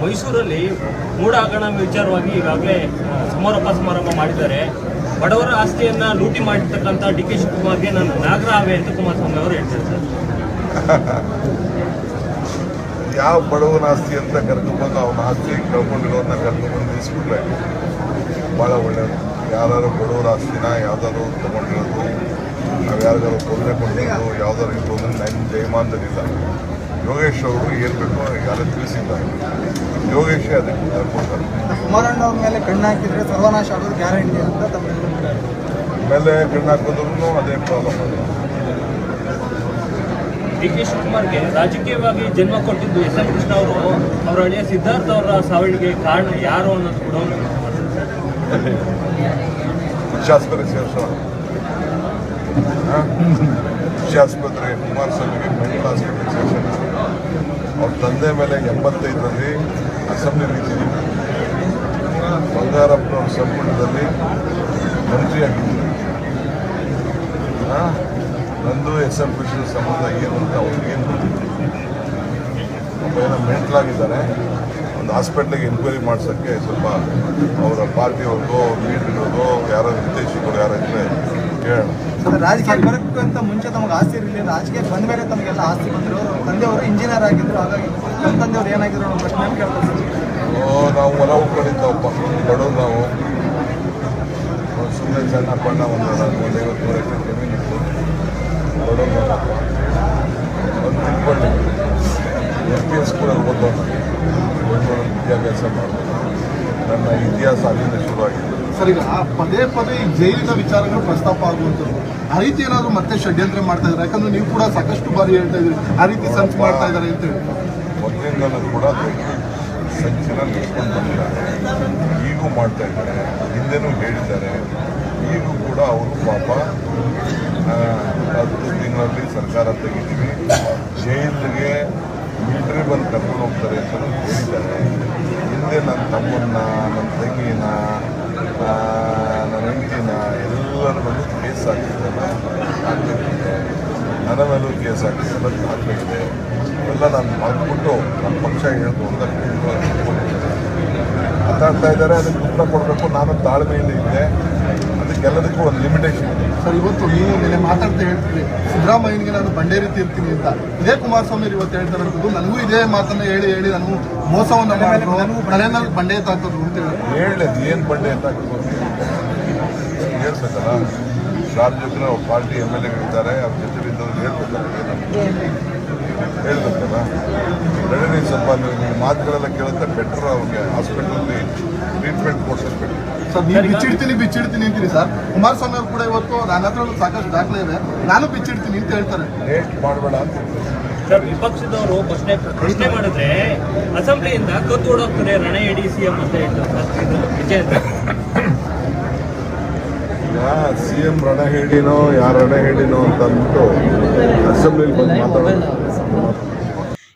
ಮೈಸೂರಲ್ಲಿ ಮೂಡ ಹಗರಣ ವಿಚಾರವಾಗಿ ಈಗಾಗಲೇ ಸಮಾರೋಪ ಸಮಾರಂಭ ಮಾಡಿದ್ದಾರೆ. ಬಡವರ ಆಸ್ತಿಯನ್ನ ಲೂಟಿ ಮಾಡಿರ್ತಕ್ಕಂಥ ಡಿ ಕೆ ಶಿವಕುಮಾರ್ಗೆ ನಾನು ನಾಗರ ಆವೆ ಅಂತ ಕುಮಾರಸ್ವಾಮಿ ಅವರು ಹೇಳ್ತಾರೆ ಸರ್. ಯಾವ ಬಡವನ ಆಸ್ತಿ ಅಂತ ಕರ್ಕೊಂಡ್ಬಂದು ಅವನ ಆಸ್ತಿ ಕಳ್ಕೊಂಡಿರೋದನ್ನ ಕರ್ಕೊಂಡ್ಬಂದು ನಿಲ್ಲಿಸ್ಬಿಟ್ರೆ ಭಾಳ ಒಳ್ಳೆಯದು ಯಾರು ಬಡವರ ಆಸ್ತಿನ ಯಾವ್ದಾದ್ರು ತಗೊಂಡಿರೋದು ನಾವು ಯಾರಿಗಾರು ತೊಂದರೆ ಕೊಟ್ಟಿರೋದು ಯಾವ್ದಾದ್ರು ಇತ್ತು ಅಂದ್ರೆ ನನ್ನ ಜಯಮಾನದಲ್ಲಿಲ್ಲ. ಯೋಗೇಶ್ ಅವರು ಏನು ಬೇಕು ಯಾರು ತಿಳಿಸಿಲ್ಲ. ಯೋಗೇಶೇ ಅದಕ್ಕೆ ಉತ್ತರ ಕೊಡ್ತಾರೆ ಕುಮಾರಣ್ಣ ಅವ್ರ ಮೇಲೆ ಕಣ್ಣು ಹಾಕಿದ್ರೆ ಸರ್ವನಾಶ ಆಗೋದು ಗ್ಯಾರಂಟಿ ಅಂತ ಮೇಲೆ ಕಣ್ಣು ಹಾಕಿದ್ರು ಅದೇ ಪ್ರಾಬ್ಲಮ್ ಡಿ ಕೆ ಶಿವಕುಮಾರ್ಗೆ ರಾಜಕೀಯವಾಗಿ ಜನ್ಮ ಕೊಟ್ಟಿದ್ದು ಎಸ್ ಎಂ ಕೃಷ್ಣ ಅವರು ಅವರ ಅಳಿಯ ಸಿದ್ಧಾರ್ಥ ಅವರ ಸಾವಿಗೆ ಕಾರಣ ಯಾರು ಅನ್ನೋದು ಕೂಡ ಒಂದು ಹುಚ್ಚಾಸ್ಪತ್ರೆ ಸೇರಿಸೋಣ ಕುಮಾರ್ ಕುಮಾರಸ್ವಾಮಿಗೆ ಮೆಂಟಲ್ ಹಾಸ್ಪಿಟಲ್ ಸೆಕ್ಷನ್ ಅವ್ರ ತಂದೆ ಮೇಲೆ ಎಂಬತ್ತೈದರಲ್ಲಿ ಅಸೆಂಬ್ಲಿ ಬಂಗಾರಪ್ಪ ಬಂಗಾರಪ್ಪನವ್ರ ಸಂಪುಟದಲ್ಲಿ ಮಂತ್ರಿಯಾಗಿದ್ದರು ನಂದು ಎಸ್ ಎಂ ಕೃಷಿ ಸಂಬಂಧ ಏನು ಅಂತ ಅವ್ರಿಗೇನು ಒಬ್ಬ ಏನೋ ಮೆಂಟ್ಲಾಗಿದ್ದಾರೆ ಒಂದು ಹಾಸ್ಪಿಟ್ಲಿಗೆ ಎನ್ಕ್ವೈರಿ ಮಾಡ್ಸೋಕ್ಕೆ ಸ್ವಲ್ಪ ಅವರ ಪಾರ್ಟಿಯವ್ರಿಗೋ ಲೀಡರ್ಗಳಿಗೋ ಯಾರೋ ನಿರ್ದೇಶಕರು ಯಾರೋ ಇದ್ದರೆ ಕೇಳೋಣ ರಾಜಕೀಯ ಬರಕ್ಕಿಂತ ಮುಂಚೆ ತಮಗೆ ಆಸ್ತಿ ಇರಲಿಲ್ಲ. ರಾಜಕೀಯ ಬಂದ ಮೇಲೆ ತಮಗೆಲ್ಲ ಆಸ್ತಿ ಬಂದರು ತಂದೆಯವರು ಇಂಜಿನಿಯರ್ ಆಗಿದ್ರು. ಹಾಗಾಗಿ ನಮ್ಮ ತಂದೆಯವರು ಏನಾಗಿದ್ರು ಅನ್ನೋ ಪ್ರಶ್ನೆ ಕೇಳ್ತಾರೆ ನಾವು ಹೊಲ ಉಳ್ಕೊಂಡಿದ್ದವಪ್ಪ ಬಡವ್ರು ನಾವು. ಸುಮ್ಮನೆ ಸಣ್ಣ ಬಣ್ಣ ಒಂದು ಒಂದು ಐವತ್ತು ಮೂರು ಎಕರೆ ಇತ್ತು ಒಂದು ಎಸ್ ಪಿ ಎಸ್ ಕೂಡ ಓದೋಣ ವಿದ್ಯಾಭ್ಯಾಸ ಮಾಡೋದು ನನ್ನ ಇತಿಹಾಸ ಅಲ್ಲಿಂದ ಶುರುವಾಗಿದ್ದು ಸರ್ ಈಗ ಪದೇ ಪದೇ ಈ ಜೈಲಿನ ವಿಚಾರಗಳು ಪ್ರಸ್ತಾಪ ಆಗುವಂಥದ್ದು. ಆ ರೀತಿ ಏನಾದ್ರು ಮತ್ತೆ ಷಡ್ಯಂತ್ರ ಮಾಡ್ತಾ ಇದ್ದಾರೆ? ಯಾಕಂದ್ರೆ ನೀವು ಕೂಡ ಸಾಕಷ್ಟು ಬಾರಿ ಹೇಳ್ತಾ ಇದ್ರಿ ಆ ರೀತಿ ಸಂಚು ಮಾಡ್ತಾ ಇದ್ದಾರೆ ಅಂತ ಹೇಳಿ. ಮೊದಲಿಂದಲೂ ಕೂಡ ಸಂಚಿನಲ್ಲಿ ನಡೆಸ್ಕೊಂಡು ಬಂದಿದ್ದಾರೆ. ಈಗೂ ಮಾಡ್ತಾ ಇದ್ದಾರೆ ಹಿಂದೆನೂ ಹೇಳಿದ್ದಾರೆ. ಈಗೂ ಕೂಡ ಅವರು ಪಾಪ ಹತ್ತು ತಿಂಗಳಲ್ಲಿ ಸರ್ಕಾರ ತೆಗಿತೀವಿ. ಜೈಲಿಗೆ ಮಿಲಿಟರಿ ಬಂದು ಕರ್ಕೊಂಡು ಹೋಗ್ತಾರೆ ಅಂತ ಹೇಳಿದ್ದಾರೆ. ಹಿಂದೆ ನನ್ನ ತಮ್ಮನ್ನ, ನನ್ನ ತಂಗಿನ ನನ್ನ ಹೆಂಡತಿನ ಎಲ್ಲರ ಮೇಲೂ ಕೇಸ್ ಹಾಕಿದ್ದೆಲ್ಲ ಆಗಬೇಕಿದೆ. ನನ್ನ ಮೇಲೂ ಕೇಸ್ ಹಾಕಿದ್ದೆಲ್ಲ ಆಗಬೇಕಿದೆ. ಎಲ್ಲ ನಾನು ಮಾಡಿಬಿಟ್ಟು ನನ್ನ ಪಕ್ಷ ಅಂತ ಮಾತಾಡ್ತಾ ಇದ್ದಾರೆ. ಅದಕ್ಕೆ ಉತ್ತರ ಕೊಡಬೇಕು. ನಾನು ತಾಳ್ಮೆಯಿಂದ ಇದ್ದೆ. ಅದಕ್ಕೆಲ್ಲದಕ್ಕೂ ಒಂದು ಲಿಮಿಟೇಷನ್ ಇದೆ. ಸರ್ ಇವತ್ತು ನೀವು ನಿನ್ನೆ ಮಾತಾಡ್ತಾ ಹೇಳ್ತೀರಿ ಸಿದ್ದರಾಮಯ್ಯನಿಗೆ ನಾನು ಬಂಡೇರಿ ತೀರ್ತೀನಿ ಅಂತ. ಇದೇ ಕುಮಾರಸ್ವಾಮಿ ಇವತ್ತು ಹೇಳ್ತಾರೆ ಅಂತದ್ದು ನನಗೂ ಇದೇ ಮಾತನ್ನ ಹೇಳಿ ಹೇಳಿ ನಾನು ಮೋಸವನ್ನ ಮಾಡಿದ್ರು ತಲೆ ಮೇಲೆ ಬಂಡೆ ತಾಕೋದು ಅಂತ ಹೇಳಿ. ಏನು ಬಂಡೆ ಅಂತ ಹೇಳ್ಬೇಕಲ್ಲ? ಸಾರ್ವಜನಿಕರು ಅವ್ರ ಪಾರ್ಟಿ ಎಂ ಎಲ್ ಎಗಳಿದ್ದಾರೆ ಅವ್ರ ಜೊತೆ ಇದ್ದವ್ರು ಹೇಳ್ಬೇಕಲ್ಲ ಹೇಳ್ಬೇಕಲ್ಲ? ಬೆಳಗ್ಗೆ ನಿಮ್ಮ ಮಾತುಗಳೆಲ್ಲ ಕೇಳುತ್ತೆ ಬೆಟರ್ ಅವ್ರಿಗೆ ಹಾಸ್ಪಿಟಲಲ್ಲಿ ಟ್ರೀಟ್ಮೆಂಟ್ ಕೊಡ್ಸೋದು ಬೆಟರ್ ಸರ್ ನೀವು ಬಿಚ್ಚಿಡ್ತೀನಿ ಬಿಚ್ಚಿಡ್ತೀನಿ ಅಂತೀರಿ ಸರ್. ಕುಮಾರಸ್ವಾಮಿ ಅವರು ಕೂಡ ಇವತ್ತು ನನ್ನ ಹತ್ರ ಸಾಕಷ್ಟು ದಾಖಲೆ ಇದೆ ನಾನು ಬಿಚ್ಚಿಡ್ತೀನಿ ಅಂತ ಹೇಳ್ತಾರೆ. ಲೇಟ್ ಮಾಡಬೇಡ ಅಂತ ಹೇಳ್ತಾರೆ. ಸರ್ ವಿಪಕ್ಷದವರು ಪ್ರಶ್ನೆ ಪ್ರಶ್ನೆ ಮಾಡಿದ್ರೆ ಅಸೆಂಬ್ಲಿಯಿಂದ ಕತ್ತು ಓಡೋಗ್ತಾರೆ ರಣ ಎಡಿ ಸಿ ಎಂ ಅಂತ ಹೇಳ್ತಾರೆ. ಸಿ ಎಂ ರಣ ಹೇಳಿನೋ ಯಾರು ರಣ ಹೇಳಿನೋ ಅಂತ ಅಂದ್ಬಿಟ್ಟು ಅಸೆಂಬ್ಲಿಲಿ ಬಂದು ಮಾತಾಡೋದು.